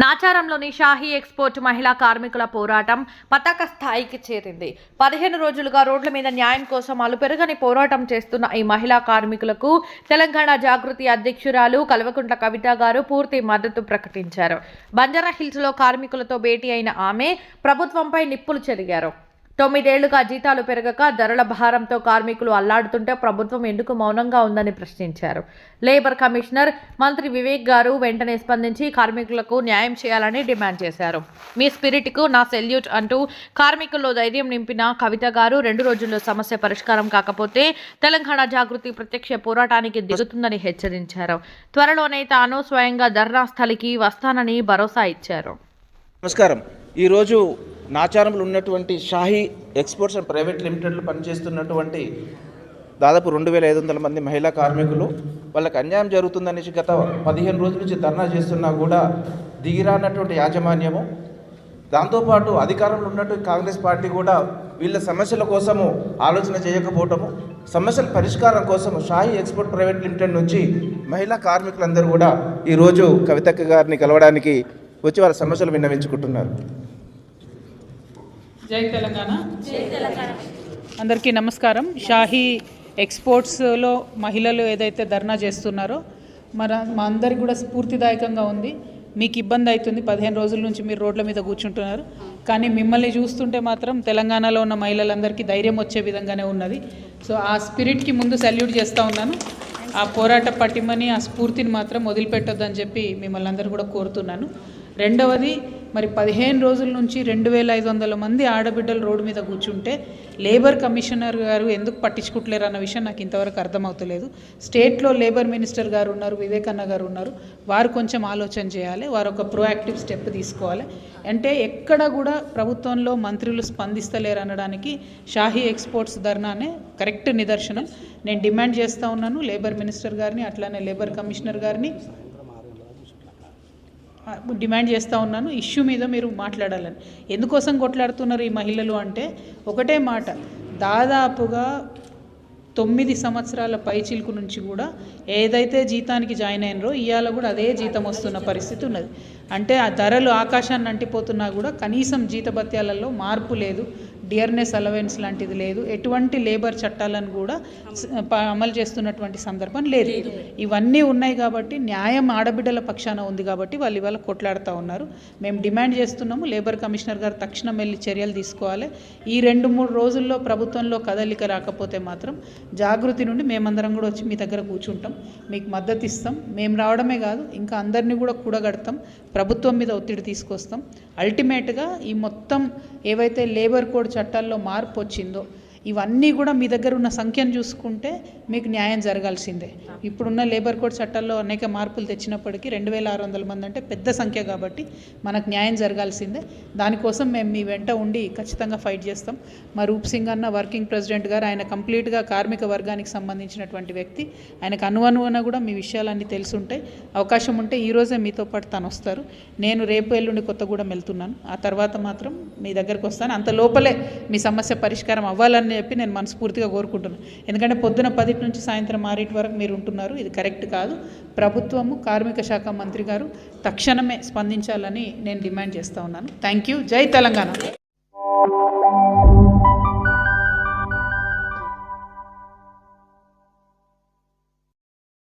నాచారంలోని Shahi export మహిళా కార్మికుల పోరాటం పతాక స్థాయికి చేరింది. పదిహేను రోజులుగా రోడ్ల మీద న్యాయం కోసం అలుపెరగని పోరాటం చేస్తున్న ఈ మహిళా కార్మికులకు తెలంగాణ జాగృతి అధ్యక్షురాలు కల్వకుంట్ల కవిత గారు పూర్తి మద్దతు ప్రకటించారు. బంజారా హిల్స్లో కార్మికులతో భేటీ అయిన ఆమె ప్రభుత్వంపై నిప్పులు చెరిగారు. తొమ్మిదేళ్ళుగా జీతాలు పెరగక ధరల భారంతో కార్మికులు అల్లాడుతుంటే ప్రభుత్వం ఎందుకు మౌనంగా ఉందని ప్రశ్నించారు. లేబర్ కమిషనర్ మంత్రి వివేక్ గారు వెంటనే స్పందించి కార్మికులకు న్యాయం చేయాలని డిమాండ్ చేశారు. మీ స్పిరిట్కు నా సెల్యూట్ అంటూ కార్మికుల్లో ధైర్యం నింపిన కవిత గారు రెండు రోజుల్లో సమస్య పరిష్కారం కాకపోతే తెలంగాణ జాగృతి ప్రత్యక్ష పోరాటానికి దిగుతుందని హెచ్చరించారు. త్వరలోనే తాను స్వయంగా ధర్నా స్థలికి వస్తానని భరోసా ఇచ్చారు. నమస్కారం. ఈరోజు నాచారంలో ఉన్నటువంటి షాహీ ఎక్స్పోర్ట్స్ అండ్ ప్రైవేట్ లిమిటెడ్లో పనిచేస్తున్నటువంటి దాదాపు రెండు వేల ఐదు వందల మంది మహిళా కార్మికులు వాళ్ళకి అన్యాయం జరుగుతుందనేసి గత పదిహేను రోజుల నుంచి ధర్నా చేస్తున్నా కూడా దిగిరానటువంటి యాజమాన్యము. దాంతోపాటు అధికారంలో ఉన్నటువంటి కాంగ్రెస్ పార్టీ కూడా వీళ్ళ సమస్యల కోసము ఆలోచన చేయకపోవటము సమస్యల పరిష్కారం కోసం షాహీ ఎక్స్పోర్ట్ ప్రైవేట్ లిమిటెడ్ నుంచి మహిళా కార్మికులందరూ కూడా ఈరోజు కవితక్క గారిని కలవడానికి వచ్చి వాళ్ళ సమస్యలు విన్నవించుకుంటున్నారు. జై తెలంగాణ. అందరికీ నమస్కారం. షాహీ ఎక్స్పోర్ట్స్లో మహిళలు ఏదైతే ధర్నా చేస్తున్నారో మన మా అందరికి కూడా స్ఫూర్తిదాయకంగా ఉంది. మీకు ఇబ్బంది అవుతుంది పదిహేను రోజుల నుంచి మీరు రోడ్ల మీద కూర్చుంటున్నారు. కానీ మిమ్మల్ని చూస్తుంటే మాత్రం తెలంగాణలో ఉన్న మహిళలందరికీ ధైర్యం వచ్చే విధంగానే ఉన్నది. సో ఆ స్పిరిట్కి ముందు సల్యూట్ చేస్తూ ఉన్నాను. ఆ పోరాట పటిమని ఆ స్ఫూర్తిని మాత్రం వదిలిపెట్టొద్దని చెప్పి మిమ్మల్ని అందరూ కూడా కోరుతున్నాను. రెండవది మరి పదిహేను రోజుల నుంచి రెండు వేల ఐదు వందల మంది ఆడబిడ్డలు రోడ్డు మీద కూర్చుంటే లేబర్ కమిషనర్ గారు ఎందుకు పట్టించుకుంటలేరు అన్న విషయం నాకు ఇంతవరకు అర్థమవుతలేదు. స్టేట్లో లేబర్ మినిస్టర్ గారు ఉన్నారు వివేకన్న గారు ఉన్నారు. వారు కొంచెం ఆలోచన చేయాలి వారు ఒక ప్రోయాక్టివ్ స్టెప్ తీసుకోవాలి. అంటే ఎక్కడ కూడా ప్రభుత్వంలో మంత్రులు స్పందిస్తలేరు అనడానికి షాహీ ఎక్స్పోర్ట్స్ ధర్నానే కరెక్ట్ నిదర్శనం. నేను డిమాండ్ చేస్తూ ఉన్నాను లేబర్ మినిస్టర్ గారిని అట్లానే లేబర్ కమిషనర్ గారిని డిమాండ్ చేస్తూ ఉన్నాను. ఇష్యూ మీద మీరు మాట్లాడాలని. ఎందుకోసం కొట్లాడుతున్నారు ఈ మహిళలు అంటే ఒకటే మాట. దాదాపుగా తొమ్మిది సంవత్సరాల పైచిలుకు నుంచి కూడా ఏదైతే జీతానికి జాయిన్ అయినరో ఇవాళ కూడా అదే జీతం వస్తున్న పరిస్థితి ఉన్నది. అంటే ఆ ధరలు ఆకాశాన్ని అంటిపోతున్నా కూడా కనీసం జీతభత్యాలలో మార్పు లేదు. డియర్నెస్ అలవెన్స్ లాంటిది లేదు. ఎటువంటి లేబర్ చట్టాలను కూడా అమలు చేస్తున్నటువంటి సందర్భం లేదు. ఇవన్నీ ఉన్నాయి కాబట్టి న్యాయం ఆడబిడ్డల పక్షాన ఉంది కాబట్టి వాళ్ళు ఇవాళ కొట్లాడుతూ ఉన్నారు. మేము డిమాండ్ చేస్తున్నాము లేబర్ కమిషనర్ గారు తక్షణం వెళ్ళి చర్యలు తీసుకోవాలి. ఈ రెండు మూడు రోజుల్లో ప్రభుత్వంలో కదలిక రాకపోతే మాత్రం జాగృతి నుండి మేమందరం కూడా వచ్చి మీ దగ్గర కూర్చుంటాం. మీకు మద్దతు ఇస్తాం. మేము రావడమే కాదు ఇంకా అందరినీ కూడా కూడగడతాం. ప్రభుత్వం మీద ఒత్తిడి తీసుకొస్తాం. అల్టిమేట్గా ఈ మొత్తం ఏవైతే లేబర్ కోడ్ చట్టాల్లో మార్పు వచ్చిందో ఇవన్నీ కూడా మీ దగ్గర ఉన్న సంఖ్యను చూసుకుంటే మీకు న్యాయం జరగాల్సిందే. ఇప్పుడున్న లేబర్ కోడ్ చట్టాల్లో అనేక మార్పులు తెచ్చినప్పటికీ రెండు వేల ఆరు వందల మంది అంటే పెద్ద సంఖ్య కాబట్టి మనకు న్యాయం జరగాల్సిందే. దానికోసం మేము మీ వెంట ఉండి ఖచ్చితంగా ఫైట్ చేస్తాం. మా రూప్ సింగ్ అన్న వర్కింగ్ ప్రెసిడెంట్ గారు ఆయన కంప్లీట్గా కార్మిక వర్గానికి సంబంధించినటువంటి వ్యక్తి. ఆయనకు అనువనువన కూడా మీ విషయాలన్నీ తెలుసుంటాయి అవకాశం ఉంటే ఈరోజే మీతో పాటు తను వస్తారు. నేను రేపు ఎల్లుండి కొత్తగూడెం వెళ్తున్నాను. ఆ తర్వాత మాత్రం మీ దగ్గరకు వస్తాను. అంత లోపలే మీ సమస్య పరిష్కారం అవ్వాలని చెప్పి నేను మనస్ఫూర్తిగా కోరుకుంటున్నాను ఎందుకంటే పొద్దున పదిటి నుంచి సాయంత్రం ఆరింటి వరకు మీరు ఉంటున్నారు. ఇది కరెక్ట్ కాదు. ప్రభుత్వము కార్మిక శాఖ మంత్రి గారు తక్షణమే స్పందించాలని నేను డిమాండ్ చేస్తూ ఉన్నాను. Thank you. జై తెలంగాణ.